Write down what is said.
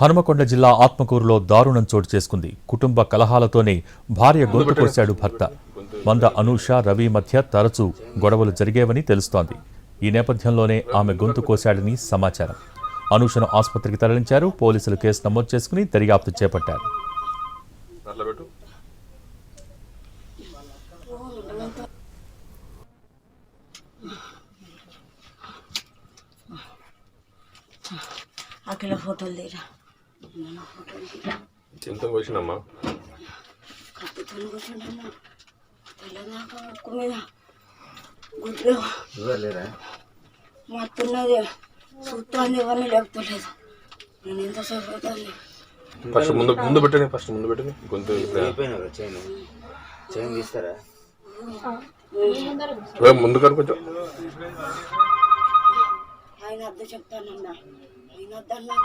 హనుమకొండ జిల్లా ఆత్మకూరులో దారుణం చోటు చేసుకుంది. కుటుంబ కలహాలతోనే భార్య గొంతు కోశాడు భర్త. మంద అనూష రవి మధ్య తరచూ గొడవలు జరిగేవని తెలుస్తోంది. ఈ నేపథ్యంలోనే ఆమె గొంతు కోశాడని సమాచారం. అనూషను ఆసుపత్రికి తరలించారు. పోలీసులు కేసు నమోదు చేసుకుని దర్యాప్తు చేపట్టారు. అఖిల ఫోటోలు తీరా. ఎంత వచ్చినమ్మా కత్తితో కూర్చుంటున్నా తెల్లదాకా ముక్కు మీద గుడ్లు మత్తున్నది. చూస్తాను ఎవరిని లేపుతలేదు. నేను ఎంతసేపు అవుతుంది ఫస్ట్ ముందు ముందు పెట్టండి ఫస్ట్ ముందు పెట్టండి. గొంతు అయిపోయినా చైన్. చైన్ తీస్తారా? ముందు కొంచెం. ఆయన అర్థం చెప్తానన్నా ఆయన వద్దన్నా